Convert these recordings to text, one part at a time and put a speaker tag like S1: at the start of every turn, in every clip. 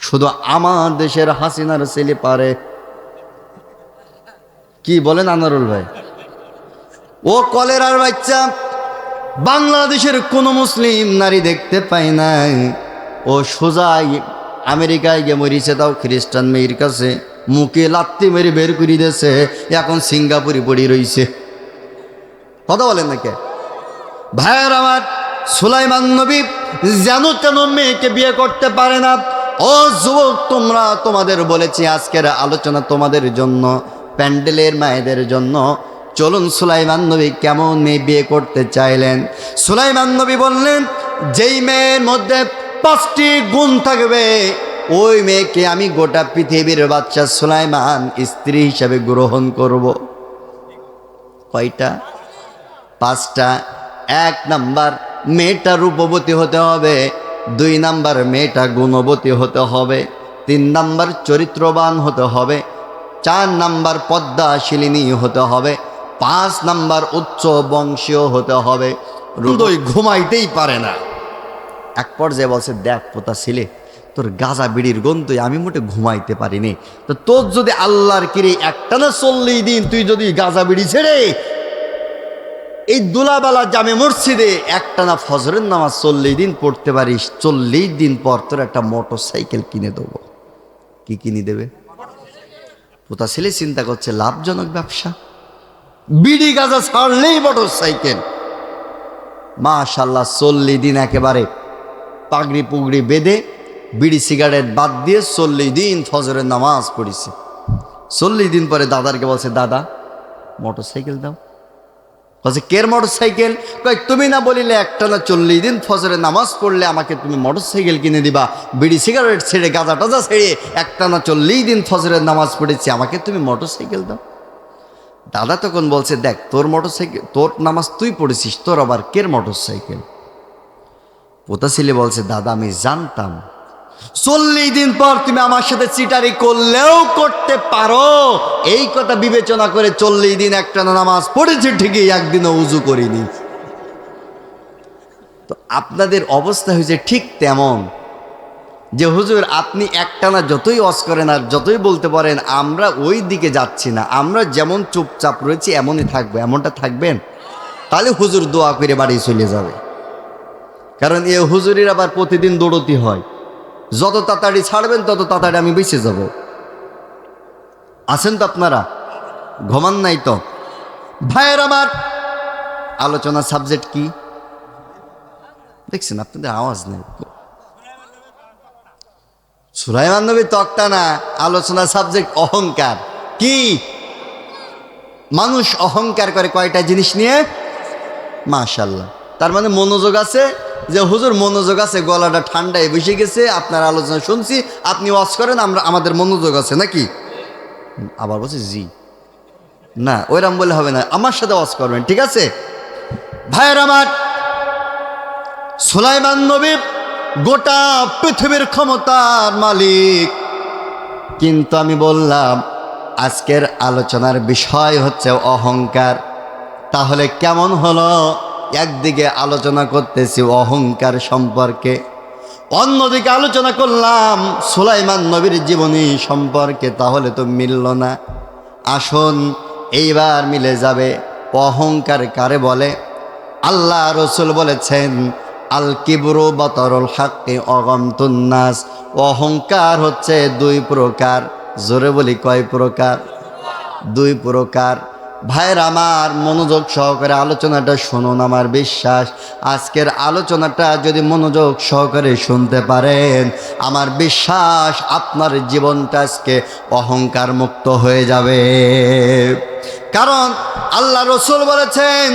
S1: শুধু আমার দেশের হাসিনার ছেলে পারে। কি বলেন আনারুল ভাই? ও কলেরার বাচ্চা, বাংলাদেশের কোনো মুসলিম নারী দেখতে পাই নাই। ও সোজাই আমেরিকায় গিয়ে মরিছে, তাও খ্রিস্টান মেয়ের কাছে। মুখে লাত্তি মেরে বের করে দিয়েছে, এখন সিঙ্গাপুরে পড়ে রইছে। কথা বলেন নাকি ভাইয়ের আমার সুলাইমান নবী যেন তেন মেয়েকে বিয়ে করতে পারে না। ও যুবক, তোমরা তোমাদের বলেছি আজকের আলোচনা তোমাদের জন্য, প্যান্ডেলের মায়েদের জন্য। চলুন সুলাইমান নবী কেমন মেয়ে বিয়ে করতে চাইলেন? সুলাইমান নবী বললেন, যেই মেয়ের মধ্যে পাঁচটি গুণ থাকবে, ওই মেয়েকে আমি গোটা পৃথিবীর বাচ্চা সুলাইমান স্ত্রী হিসাবে গ্রহণ করব। কয়টা? পাঁচটা। এক নাম্বার মেয়েটা রূপবতী হতে হবে। দুই নাম্বার মেয়েটা গুণবতী হতে হবে, তিন নাম্বার চরিত্রবান হতে হবে, চার নাম্বার পদ্মাশিলিনী হতে হবে, পাঁচ নাম্বার উচ্চ বংশীয় হতে হবে। রুদয় ঘুমাইতেই পারে না। এক পর্যায়ে বলছে, দেখ পোতা ছিলে, তোর গাজা বিড়ির গন্ধ আমি মোটে ঘুমাইতে পারিনি। তো তোর যদি আল্লাহর কিরে একটা না চল্লিশ দিন তুই যদি গাঁজা বিড়ি ছেড়ে এই দুলাবালা জামে মসজিদে একটানা ফজরের নামাজ চল্লিশ দিন পড়তে পারিস, চল্লিশ দিন পর তোর একটা মোটর সাইকেল কিনে দেবো। কি কিনে দেবে? পোতা ছেলে চিন্তা করছে, লাভজনক ব্যবসা? বিড়ি, গাজা ছাড়লেই মোটর সাইকেল মাশাল্লাহ চল্লিশ দিন একেবারে পাগড়ি পুগড়ি বেঁধে বিড়ি, সিগারেট বাদ দিয়ে চল্লিশ দিন ফজরের নামাজ পড়েছে। চল্লিশ দিন পরে দাদারকে বলছে, দাদা মোটর সাইকেল দাও। বলছে, কের মোটর সাইকেল কয়, তুমি না বলিলে একটা না চল্লিশ দিন ফজরে নামাজ পড়লে আমাকে তুমি মোটর সাইকেল কিনে দিবা। বিড়ি সিগারেট ছেড়ে, গাঁজা টাজা ছেড়ে একটা না চল্লিশ দিন ফজরের নামাজ পড়েছি, আমাকে তুমি মোটর সাইকেল দাও। দাদা তখন বলছে, দেখ, তোর মোটর সাইকেল তোর নামাজ তুই পড়েছিস, তোর আবার কের মোটর সাইকেল পোতা ছেলে বলছে, দাদা, আমি জানতাম চল্লিশ দিন পর তুমি আমার সাথে চিটারি করলেও করতে পারো। এই কথা বিবেচনা করে চল্লিশ দিন একটা নামাজ পড়েছে, ঠিকই একদিনও উজু করিনি। তো আপনাদের অবস্থা হয়েছে ঠিক তেমন যে, হুজুর, আপনি একটানা যতই অস করেন আর যতই বলতে পারেন, আমরা ওই দিকে যাচ্ছি না। আমরা যেমন চুপচাপ রয়েছি, এমনই থাকব। এমনটা থাকবেন? তাহলে হুজুর দোয়া করে বাড়ি চলে যাবে। কারণ এ হুজুরের আবার প্রতিদিন দৌড়তি হয়। যত তাড়াতাড়ি ছাড়বেন, তত তাড়াতাড়ি আমি বেঁচে যাব। আছেন তো আপনারা? ঘমান নাই তো? ভাইয়ের আমার আলোচনা সাবজেক্ট কি? দেখছেন, আপনাদের আওয়াজ নেই। সুরাই নবী তক্তা না আলোচনা সাবজেক্ট অহংকার। কি? মানুষ অহংকার করে কয়টা জিনিস নিয়ে? মাশাল্লাহ তার মানে মনোযোগ আছে যে হুজুর মনোযোগ আছে, গলাটা ঠান্ডায় বসে গেছে, আপনার আলোচনা শুনছি, আপনি ওয়াজ করেন, আমরা, আমাদের মনোযোগ আছে, নাকি? আবার বলছে, জি। না, ওইরকম বলে হবে না, আমার সাথে ওয়াজ করবেন, ঠিক আছে? ভাইয়ের আমার, সুলাইমান নবী গোটা পৃথিবীর ক্ষমতার মালিক। কিন্তু আমি বললাম, আজকের আলোচনার বিষয় হচ্ছে অহংকার। তাহলে কেমন হলো? একদিকে আলোচনা করতেছি অহংকার সম্পর্কে, অন্যদিকে আলোচনা করলাম সুলাইমান নবীর জীবনী সম্পর্কে, তাহলে তো মিলল না। আসুন, এইবার মিলে যাবে। অহংকার কারে বলে? আল্লাহ রসুল বলেছেন, আল কিবরু বতরুল হাক্কি অগমতুন্নাস অহংকার হচ্ছে দুই প্রকার। জোরে বলি কয় প্রকার? দুই প্রকার। ভাইয়ের আমার মনোযোগ সহকারে আলোচনাটা শুনুন, আমার বিশ্বাস। আজকের আলোচনাটা যদি মনোযোগ সহকারে শুনতে পারেন, আমার বিশ্বাস আপনার জীবনটা আজকে অহংকার মুক্ত হয়ে যাবে। কারণ আল্লাহ রসুল বলেছেন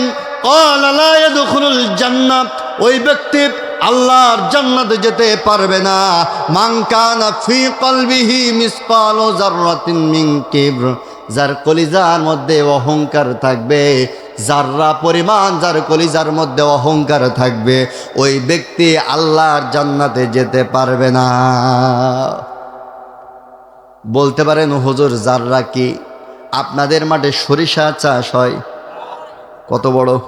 S1: জান্নাত ওই ব্যক্তি আল্লাহর জান্নাতে যেতে পারবে না। মাংকানা ফি কলবিহি মিসকাল ও মিন কিবর যার কলিজার মধ্যে অহংকার থাকবে, যাররা পরিমাণ যার কলিজার মধ্যে অহংকার থাকবে, ওই ব্যক্তি আল্লাহর জান্নাতে যেতে পারবে না। বলতে পারেন, হুজুর, যাররা কি আপনাদের মাঠে সরিষা চাষ হয়? কত বড়?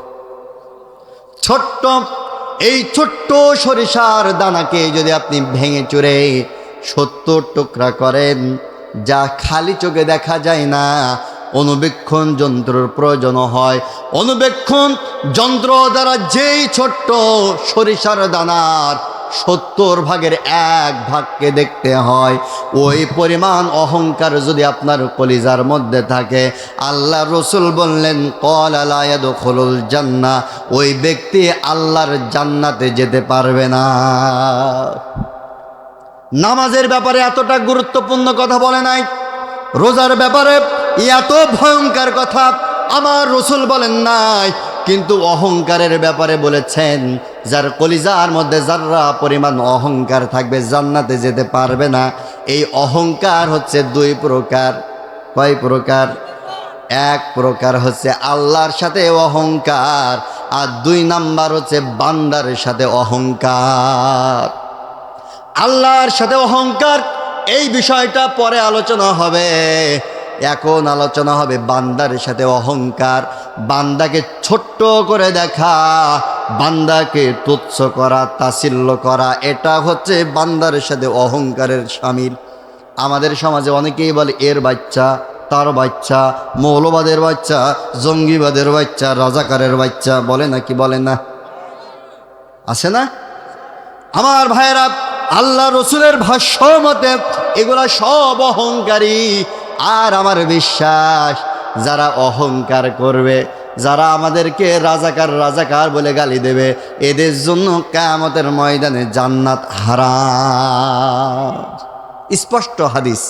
S1: ছোট্ট, এই ছোট্ট সরিষার দানাকে যদি আপনি ভেঙে চুরে সত্তর টুকরা করেন যা খালি চোখে দেখা যায় না। অনুবীক্ষণ যন্ত্রের প্রয়োজন হয়। অনুবীক্ষণ যন্ত্র দ্বারা যেই ছোট্ট সরিষার দানার সত্তর ভাগের এক ভাগকে দেখতে হয়, ওই পরিমাণ অহংকার যদি আপনার কলিজার মধ্যে থাকে আল্লাহ রসুল বললেন, কল আলায়াদুল জান্না ওই ব্যক্তি আল্লাহর জান্নাতে যেতে পারবে না। নামাজের ব্যাপারে এতটা গুরুত্বপূর্ণ কথা বলে নাই। রোজার ব্যাপারে এত ভয়ঙ্কর কথা আমার রসুল বলেন নাই। কিন্তু অহংকারের ব্যাপারে বলেছেন, যার কলিজার মধ্যে যাররা পরিমাণ অহংকার থাকবে জান্নাতে যেতে পারবে না। এই অহংকার হচ্ছে দুই প্রকার। কয় প্রকার? এক প্রকার হচ্ছে আল্লাহর সাথে অহংকার, আর দুই নাম্বার হচ্ছে বান্দার সাথে অহংকার। আল্লাহর সাথে অহংকার, এই বিষয়টা পরে আলোচনা হবে। এখন আলোচনা হবে বান্দার সাথে অহংকার। বান্দাকে ছোট্ট করে দেখা, বান্দাকে তুচ্ছ করা তাসিল্য করা, এটা হচ্ছে বান্দার সাথে অহংকারের সামিল। আমাদের সমাজে অনেকেই বলে, এর বাচ্চা, তার বাচ্চা, মৌলবাদের বাচ্চা, জঙ্গিবাদের বাচ্চা, রাজাকারের বাচ্চা। বলে না কি বলে না? আছে না? আমার ভাইয়েরা, আল্লাহ রসুলের ভাষ্য মতে এগুলা সব অহংকারী। আর আমার বিশ্বাস, যারা অহংকার করবে, যারা আমাদেরকে রাজাকার রাজাকার বলে গালি দেবে, এদের জন্য কামতের ময়দানে জান্নাত হারাম। স্পষ্ট হাদিস।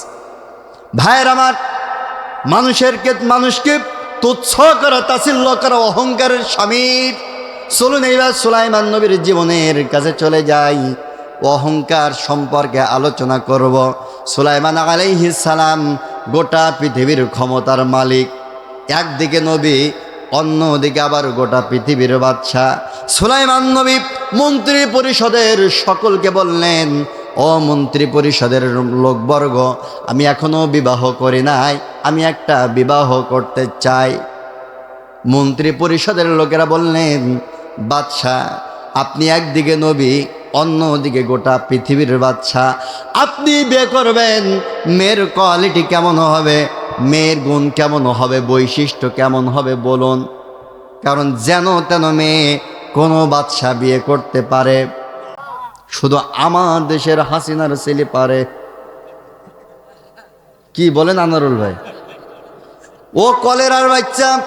S1: ভাইয়ের আমার, মানুষের কে, মানুষকে তুচ্ছ করা তাছিল্য করা অহংকারের স্বামীর চলুন এইবার সুলাইমান নবীর জীবনের কাছে চলে যাই। অহংকার সম্পর্কে আলোচনা করব। সুলাইমান আলাইহিস সালাম গোটা পৃথিবীর ক্ষমতার মালিক। একদিকে নবী, অন্যদিকে আবার গোটা পৃথিবীর বাচ্চা সুলাইমান নবী মন্ত্রী পরিষদের সকলকে বললেন, ও মন্ত্রী পরিষদের লোকবর্গ, আমি এখনও বিবাহ করি নাই, আমি একটা বিবাহ করতে চাই। মন্ত্রী পরিষদের লোকেরা বললেন বাদশাহ, আপনি একদিকে নবী, অন্যদিকে গোটা পৃথিবীর বাচ্চা আপনি বিয়ে করবেন, মেয়ের কোয়ালিটি কেমন হবে, মেয়ের গুণ কেমন হবে, বৈশিষ্ট্য কেমন হবে বলুন। কারণ যেন তেন মেয়ে কোনো বাচ্চা বিয়ে করতে পারে। শুধু আমার দেশের হাসিনার ছেলে পারে। কি বলেন আনারুল ভাই? ও কলেরার বাচ্চা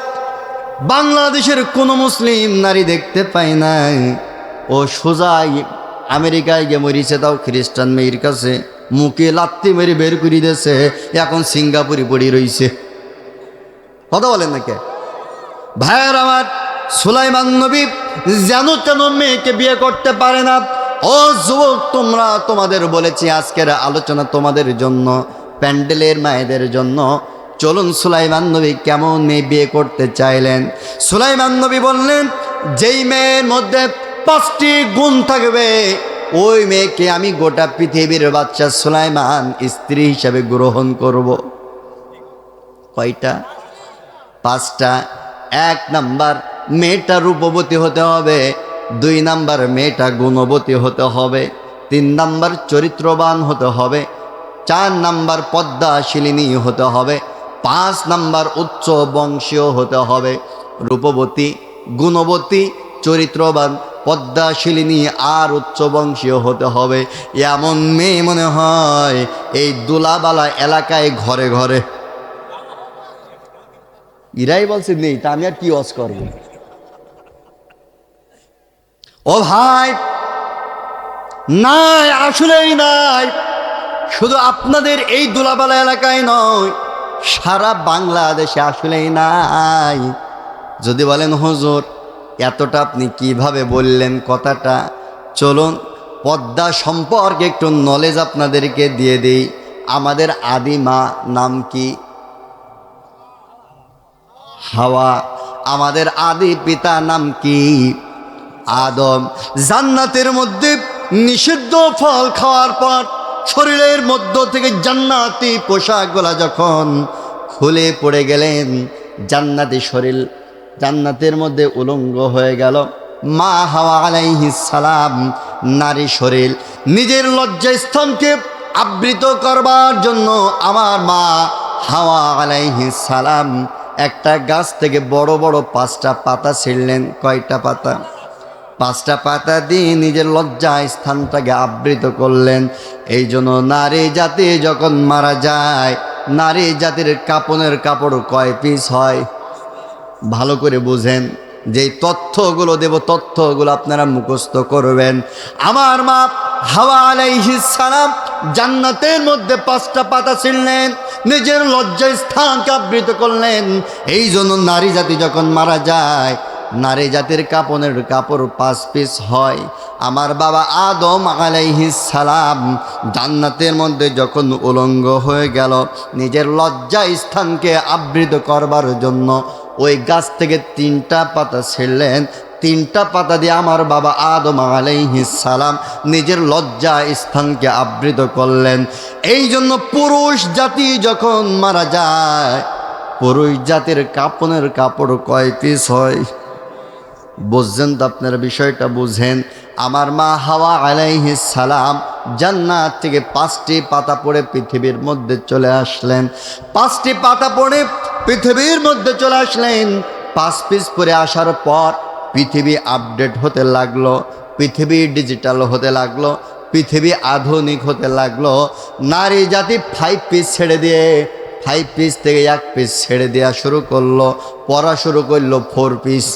S1: বাংলাদেশের কোনো মুসলিম নারী দেখতে পায় নাই। ও সোজাই আমেরিকায় গিয়ে মরিছে, তাও খ্রিস্টান মেয়ের কাছে। মুখে লাত্তি মেরে বের করে দিয়েছে, এখন সিঙ্গাপুরি পড়ি রইছে। কথা বলেন নাকি ভাইয়ের আমার সুলাইমান নবী যেন তেন মেয়েকে বিয়ে করতে পারে না। ও যুবক, তোমরা তোমাদের বলেছি আজকের আলোচনা তোমাদের জন্য, প্যান্ডেলের মায়েদের জন্য। চলুন সুলাইমান নবী কেমন মেয়ে বিয়ে করতে চাইলেন? সুলাইমান নবী বললেন, যেই মেয়ের মধ্যে পাঁচটি গুণ থাকবে, ওই মেয়েকে আমি গোটা পৃথিবীর বাচ্চা সুলাইমান স্ত্রী হিসাবে গ্রহণ করব। কয়টা? পাঁচটা। এক নাম্বার মেয়েটা রূপবতী হতে হবে। দুই নাম্বার মেয়েটা গুণবতী হতে হবে। তিন নাম্বার, চরিত্রবান হতে হবে। চার নাম্বার, পদ্মাশিলিনী হতে হবে। পাঁচ নাম্বার উচ্চ বংশীয় হতে হবে। রূপবতী, গুণবতী, চরিত্রবান পদ্মাশিলিনী আর উচ্চ বংশীয় হতে হবে। এমন মেয়ে মনে হয় এই দুলাবালা এলাকায় ঘরে ঘরে। ইরাই বলছে, নেই, তা আমি আর কি অস করব? ও ভাই, নাই, আসলেই নাই। শুধু আপনাদের এই দুলাবালা এলাকায় নয় সারা বাংলাদেশে আসলেই নাই। যদি বলেন, হুজুর, এতটা আপনি কীভাবে বললেন কথাটা? চলুন, পদ্মা সম্পর্কে একটু নলেজ আপনাদেরকে দিয়ে দিই। আমাদের আদিমা নাম কি? হাওয়া। আমাদের আদি পিতা নাম কি? আদম। জান্নাতের মধ্যে নিষিদ্ধ ফল খাওয়ার পর শরীরের মধ্য থেকে জান্নাতি পোশাকগুলা যখন খুলে পড়ে গেলেন, জান্নাতি শরীর জান্নাতের মধ্যে উলঙ্গ হয়ে গেল। মা হাওয়া আলাইহিস সালাম নারী শরীর নিজের লজ্জাস্থানকে আবৃত করবার জন্য আমার মা হাওয়া আলাইহিস সালাম একটা গাছ থেকে বড় বড় পাঁচটা পাতা ছিঁড়লেন। কয়টা পাতা? পাঁচটা পাতা দিয়ে নিজের লজ্জা স্থানটাকে আবৃত করলেন। এই জন্য নারী জাতি যখন মারা যায়, নারী জাতির কাপনের কাপড় কয় পিস হয়? ভালো করে বুঝেন যে তথ্যগুলো দেব, তথ্যগুলো আপনারা মুখস্থ করবেন। আমার মা হাওয়া আলাইহিস সালাম জান্নাতের মধ্যে পাঁচটা পাতা ছিঁড়লেন, নিজের লজ্জা স্থানকে আবৃত করলেন। এই জন্য নারী জাতি যখন মারা যায় নারী জাতির কাপনের কাপড় পাঁচ পিস হয়। আমার বাবা আদম সালাম জান্নাতের মধ্যে যখন উলঙ্গ হয়ে গেল, নিজের লজ্জা স্থানকে আবৃত করবার জন্য ওই গাছ থেকে তিনটা পাতা ছিঁড়লেন। তিনটা পাতা দিয়ে আমার বাবা আদম সালাম নিজের লজ্জা স্থানকে আবৃত করলেন। এই জন্য পুরুষ জাতি যখন মারা যায়, পুরুষ জাতির কাপনের কাপড় কয় পিস হয়? বুঝছেন তো আপনারা বিষয়টা, বুঝেন? আমার মা হাওয়া আলাইহি সালাম জান্নাত থেকে পাঁচটি পাতা পড়ে পৃথিবীর মধ্যে চলে আসলেন। পাঁচটি পাতা পড়ে পৃথিবীর মধ্যে চলে আসলেন। পাঁচ পিস পরে আসার পর পৃথিবী আপডেট হতে লাগল, পৃথিবী ডিজিটাল হতে লাগল, পৃথিবী আধুনিক হতে লাগল। নারী জাতি ফাইভ পিস ছেড়ে দিয়ে ফাইভ পিস থেকে এক পিস ছেড়ে দেওয়া শুরু করল, পড়া শুরু করল ফোর পিস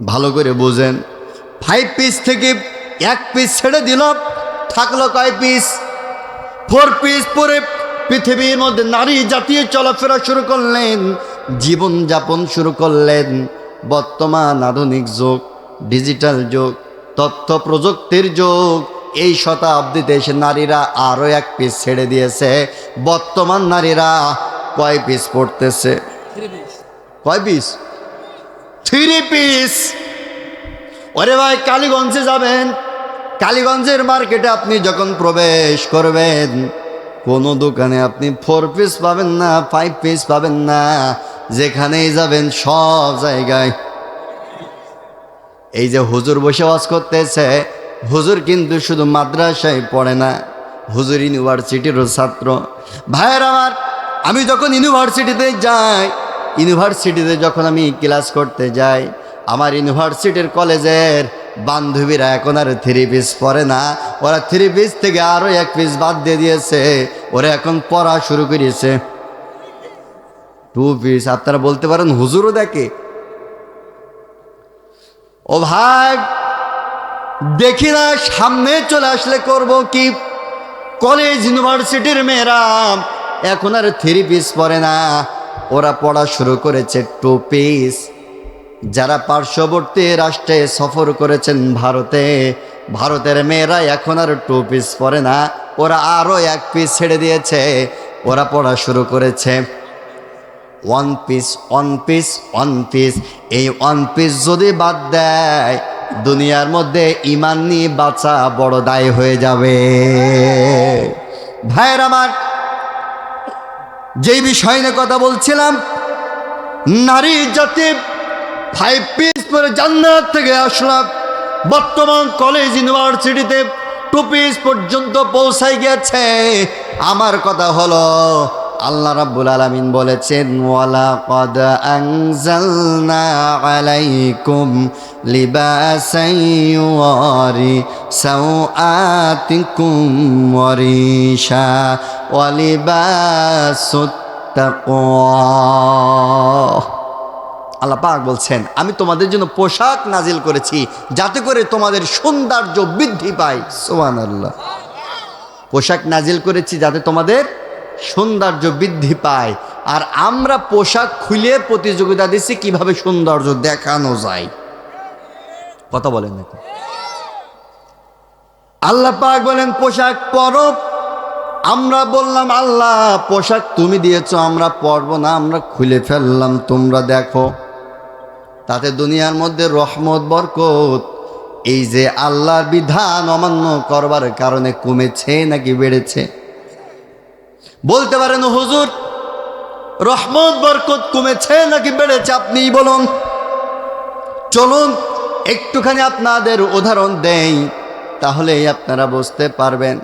S1: ভালো করে বোঝেন। ফাইভ পিস থেকে এক পিস ছেড়ে দিল থাকল কয় পিস ফোর পিস পরে পৃথিবীর মধ্যে নারী জাতীয় চলাফেরা শুরু করলেন জীবন যাপন শুরু করলেন। বর্তমান আধুনিক যুগ ডিজিটাল যুগ তথ্য প্রযুক্তির যুগ। এই শতাব্দীতে এসে নারীরা আরও এক পিস ছেড়ে দিয়েছে। বর্তমান নারীরা কয় পিস পড়তেছে? কয় পিস থ্রি পিস। ওরে ভাই, কালীগঞ্জে যাবেন? কালীগঞ্জের মার্কেটে আপনি যখন প্রবেশ করবেন, কোনো দোকানে আপনি ফোর পিস পাবেন না ফাইভ পিস পাবেন না। যেখানেই যাবেন, সব জায়গায়। এই যে হুজুর বসে ওয়াজ করতেছে, হুজুর কিন্তু শুধু মাদ্রাসায় পড়ে না, হুজুর ইউনিভার্সিটিরও ছাত্র। ভাইয়ের আমার, আমি যখন ইউনিভার্সিটিতে যাই ইউনিভার্সিটিতে যখন আমি ক্লাস করতে যাই, আমার ইউনিভার্সিটির কলেজের বান্ধবীরা এখন আর থ্রি পিস পরে না। ওরা থ্রি পিস থেকে আরও এক পিস বাদ দিয়ে দিয়েছে। ওরা এখন পড়া শুরু করেছে টু পিস আপনারা বলতে পারেন হুজুরও দেখে। ও ভাই, দেখি না, সামনে চলে আসলে করব কি? কলেজ, ইউনিভার্সিটির মেয়েরা এখন আর থ্রি পিস পরে না। ওরা পড়া শুরু করেছে টু পিস। যারা পার্শ্ববর্তী রাষ্ট্রে সফর করেছেন ভারতে, ভারতের মেয়েরা এখন আর টু পিস পরে না, ওরা আরও এক পিস ছেড়ে দিয়েছে। ওরা পড়া শুরু করেছে one piece one piece one piece. এই ওয়ান পিস যদি বাদ দেয়, দুনিয়ার মধ্যে ইমান নিয়ে বাঁচা বড় দায় হয়ে যাবে। ভাইয়ের আমার যেই বিষয় নিয়ে কথা বলছিলাম, নারী জাতি ফাইভ পিস পরে জান্নাত থেকে আসলাম। বর্তমান কলেজ ইউনিভার্সিটিতে টু পিস পর্যন্ত পৌঁছাই গেছে। আমার কথা হলো আল্লাহ রাব্বুল আলামিন বলেছেন ওয়ালা কদ আনজালনা আলাইকুম লিবাসান ইউয়ারি সাওআতিকুম ওয়ারিশা ওয়া লিবাসুত তাকওয়া। আল্লাহ পাক বলছেন, আমি তোমাদের জন্য পোশাক নাজিল করেছি যাতে করে তোমাদের সৌন্দর্য বৃদ্ধি পায়। সোহান আল্লাহ পোশাক নাজিল করেছি যাতে তোমাদের সৌন্দর্য বৃদ্ধি পায়। আর আমরা পোশাক খুলে প্রতিযোগিতা দিচ্ছি, কীভাবে সৌন্দর্য দেখানো যায়? কথা বলেন নাকি? আল্লাহ পাক বলেন, পোশাক পরো। আমরা বললাম, আল্লাহ, পোশাক তুমি দিয়েছ, আমরা পরবো না, আমরা খুলে ফেললাম, তোমরা দেখো। তাতে দুনিয়ার মধ্যে রহমত, বরকত, এই যে আল্লাহর বিধান অমান্য করবার কারণে কমেছে নাকি বেড়েছে? বলতে পারেন, হুজুর, রহমত, বরকত কমেছে নাকি বেড়েছে? আপনিই বলুন। চলুন, একটুখানি আপনাদের উদাহরণ দেই, তাহলেই আপনারা বুঝতে পারবেন।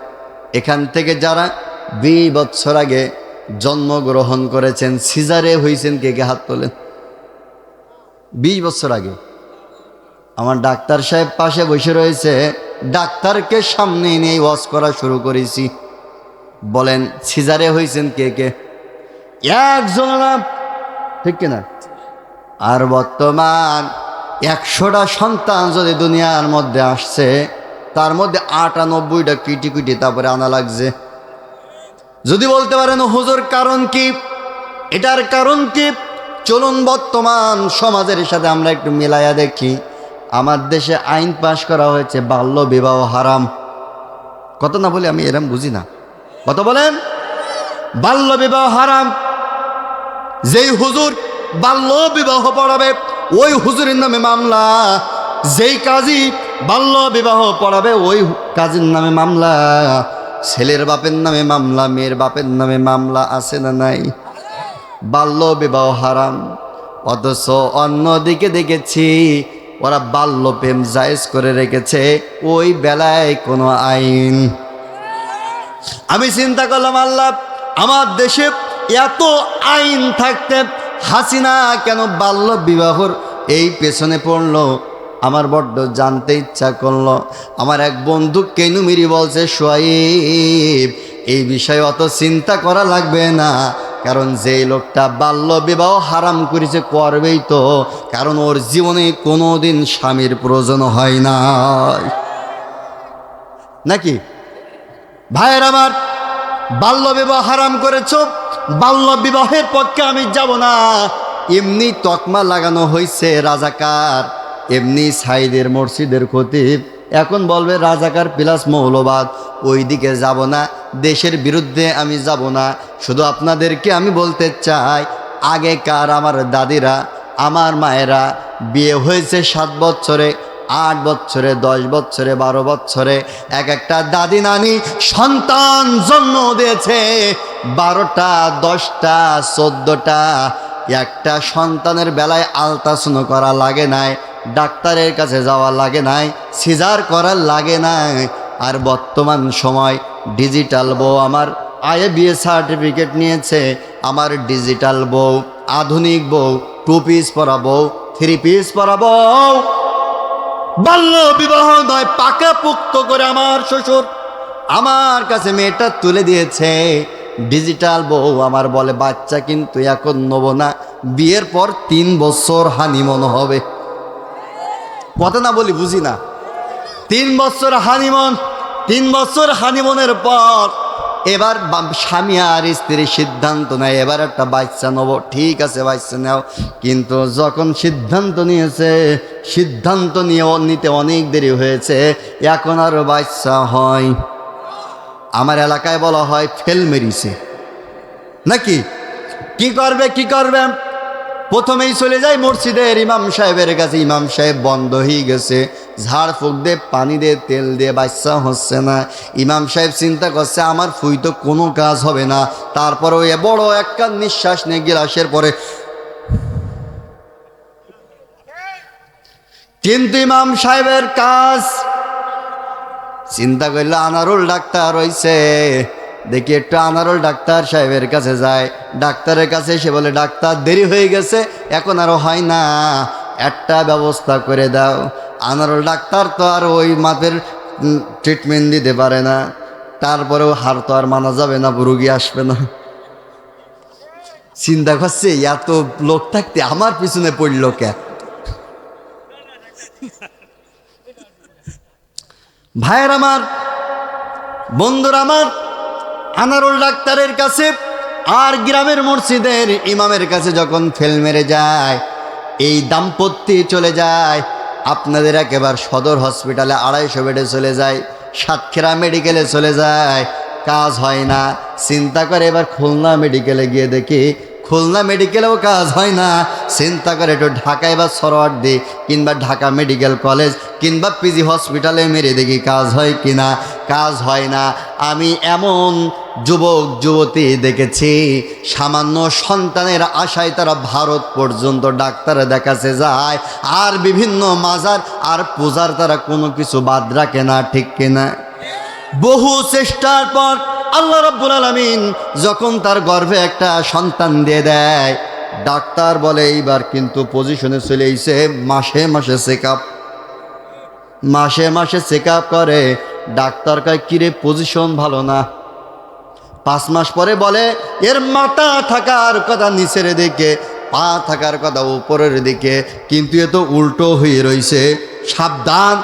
S1: এখান থেকে যারা দুই বছর আগে জন্মগ্রহণ করেছেন, সিজারে হয়েছেন কে কে হাত তোলেন? বিশ বছর আগে। আমার ডাক্তার সাহেব পাশে বসে রয়েছে, ডাক্তারকে সামনে নিয়ে ওয়াশ করা শুরু করেছি। বলেন, সিজারে হয়েছেন কে কে? একজন ঠিক কিনা? আর বর্তমান একশোটা সন্তান যদি দুনিয়ার মধ্যে আসছে, তার মধ্যে আটানব্বইটা কিটি কিটি, তারপরে আনা লাগছে। যদি বলতে পারেন, হুজুর, কারণ কি? এটার কারণ কি? চলুন বর্তমান সমাজের সাথে আমরা একটু মিলাইয়া দেখি। আমার দেশে আইন পাশ করা হয়েছে, বাল্য বিবাহ হারাম। কত না বলে আমি এরম বুঝি না। কত বলেন? বাল্য বিবাহ হারাম। যেই হুজুর বাল্য বিবাহ পড়াবে, ওই হুজুরের নামে মামলা। যেই কাজী বাল্য বিবাহ পড়াবে, ওই কাজীর নামে মামলা। ছেলের বাপের নামে মামলা, মেয়ের বাপের নামে মামলা আছে না নাই? বাল্য বিবাহ হারাম। অথচ অন্যদিকে দেখেছি, ওরা বাল্য প্রেম জায়েজ করে রেখেছে। ওই বেলায় কোনো আইন আমি চিন্তা করলাম, আল্লাহ, আমার দেশে এত আইন থাকতে হাসিনা কেন বাল্য বিবাহর এই পেছনে পড়ল? আমার বড্ড জানতে ইচ্ছা করল। আমার এক বন্ধু কেনুমিরি বলছে সোয়াইব এই বিষয়ে অত চিন্তা করা লাগবে না, কারণ যেই লোকটা বাল্য বিবাহ হারাম করেছে করবেই তো, কারণ ওর জীবনে কোনো দিন স্বামীর প্রয়োজন হয় না নাকি? ভাইয়ের আমার, বাল্য বিবাহ হারাম করেছ, বাল্য বিবাহের পক্ষে আমি যাব না। এমনি তকমা লাগানো হয়েছে রাজাকার, এমনি সাইদের মসজিদের খতিব। এখন বলবে রাজাকার প্লাস মৌলবাদ ওই দিকে যাব না, দেশের বিরুদ্ধে আমি যাব না। শুধু আপনাদেরকে আমি বলতে চাই, আগেকার আমার দাদিরা, আমার মায়েরা, বিয়ে হয়েছে সাত বছরে আট বছরে দশ বছরে বারো বছরে এক একটা দাদি নানি সন্তান জন্ম দিয়েছে। বারোটা, দশটা, চোদ্দটা, একটা সন্তানের বেলায় আলতাসনো করা লাগে নাই, ডাক্তারের কাছে যাওয়া লাগে নাই, সিজার করার লাগে নাই। আর বর্তমান সময় ডিজিটাল বউ আমার আয়ে বিয়ে সার্টিফিকেট নিয়েছে। আমার ডিজিটাল বউ, আধুনিক বউ, টু পিস পরা বউ, থ্রি পিস পরা বউ বাল্য বিবাহ নয়, পাকা পুক্ত করে আমার শ্বশুর। আমার কাছে মেয়েটা তুলে দিয়েছে। ডিজিটাল বউ আমার বলে, বাচ্চা কিন্তু এখন নেব না, বিয়ের পর তিন বছর হানিমন হবে। কথা না বলি বুঝি না। তিন বছর হানিমন, তিন বছর হানিমনের পর এবার স্বামী আর স্ত্রীর সিদ্ধান্ত নেয়। এবার একটা বাচ্চা নেব। ঠিক আছে, বাচ্চা নেও। কিন্তু যখন সিদ্ধান্ত নিয়েছে, সিদ্ধান্ত নিয়ে নিতে অনেক দেরি হয়েছে। এখন আর বাচ্চা হয়। আমার এলাকায় বলা হয় ফেল মেরিছে। নাকি? কি করবে কি করবে? প্রথমেই চলে যায় মসজিদের ইমাম সাহেবের কাছে। ইমাম সাহেব বন্ধ হয়ে গেছে। ঝাড় ফুক দিয়ে পানি দিয়ে তেল দিয়ে বাচ্চা হচ্ছে না। ইমাম সাহেব চিন্তা করছে, আমার ফুই তো কোনো কাজ হবে না। তারপরে ওই বড় একটা নিঃশ্বাস নিয়ে গিলাসের পরে কিন্তু ইমাম সাহেবের কাজ চিন্তা করলে, আনারুল ডাক্তার রয়েছে। দেখি একটু আনারুল ডাক্তার সাহেবের কাছে যায়। ডাক্তারের কাছে এসে বলে, ডাক্তার, দেরি হয়ে গেছে, এখন আরও হয় না। একটা ব্যবস্থা করে দাও। আনারুল ডাক্তার তো আর ওই মাপের ট্রিটমেন্ট দিতে পারে না। তারপরেও হার তো আর মানা যাবে না, রুগী আসবে না। চিন্তা করছে, এত লোক থাকতে আমার পিছনে পড়ল কে? ভাইয়ের আমার, বন্ধুর আমার, আনারুল ডাক্তারের কাছে আর গ্রামের মসজিদের ইমামের কাছে যখন ফেল মেরে যায়, এই দাম্পত্যে চলে যায় আপনাদের একেবারে সদর হসপিটালে আড়াইশো বেডে চলে যায়, সাতক্ষীরা মেডিকেলে চলে যায়, কাজ হয় না। চিন্তা করে এবার খুলনা মেডিকেলে গিয়ে দেখি, খুলনা মেডিকেলেও কাজ হয় না। চিন্তা করে একটু ঢাকায় বা সরোয়ার্দি কিংবা ঢাকা মেডিকেল কলেজ, কিংবা পিজি হসপিটালে মেরে দেখি কাজ হয় কিনা। কাজ হয় না। আমি এমন যুবক, যুবতী দেখেছি, সামান্য সন্তানের আশায় তারা ভারত পর্যন্ত ডাক্তারে দেখাতে যায়, আর বিভিন্ন মাজার আর পূজার তারা কোনো কিছু বাদ রাখে না, ঠিক কিনা? বহু চেষ্টার পর আল্লাহ রব্বুল আলমিন যখন তার গর্ভে একটা সন্তান দিয়ে দেয়, ডাক্তার বলে, এইবার কিন্তু পজিশনে চলে এসে মাসে মাসে চেক মাসে মাসে চেক করে, ডাক্তার কয়, কিরে পজিশন ভালো না। পাঁচ মাস পরে বলে, এর মাথা থাকার কথা নিচের দিকে, পা থাকার কথা উপরের দিকে, কিন্তু এ তো উল্টো হয়ে রইছে। সাবধান,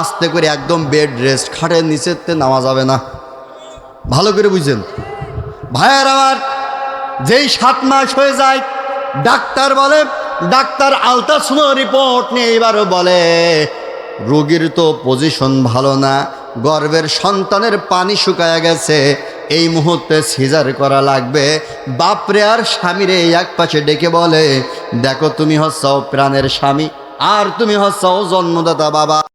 S1: আস্তে করে একদম বেড রেস্ট, খাটের নিচেতে নামা যাবে না। ভালো করে বুঝছেন ভাইয়ের আমার যেই সাত মাস হয়ে যায়, ডাক্তার বলে, ডাক্তার আলট্রাসোনো রিপোর্ট নিয়ে এবারও বলে, রোগীর তো পজিশন ভালো না। গর্ভের সন্তানের পানি শুকায়া গেছে। এই মুহূর্তে সিজার করা লাগবে। বাপরে আর স্বামীরে এক পাশে ডেকে বলে, দেখো, তুমি হচ্ছ প্রাণের স্বামী, আর তুমি হচ্ছাও জন্মদাতা বাবা।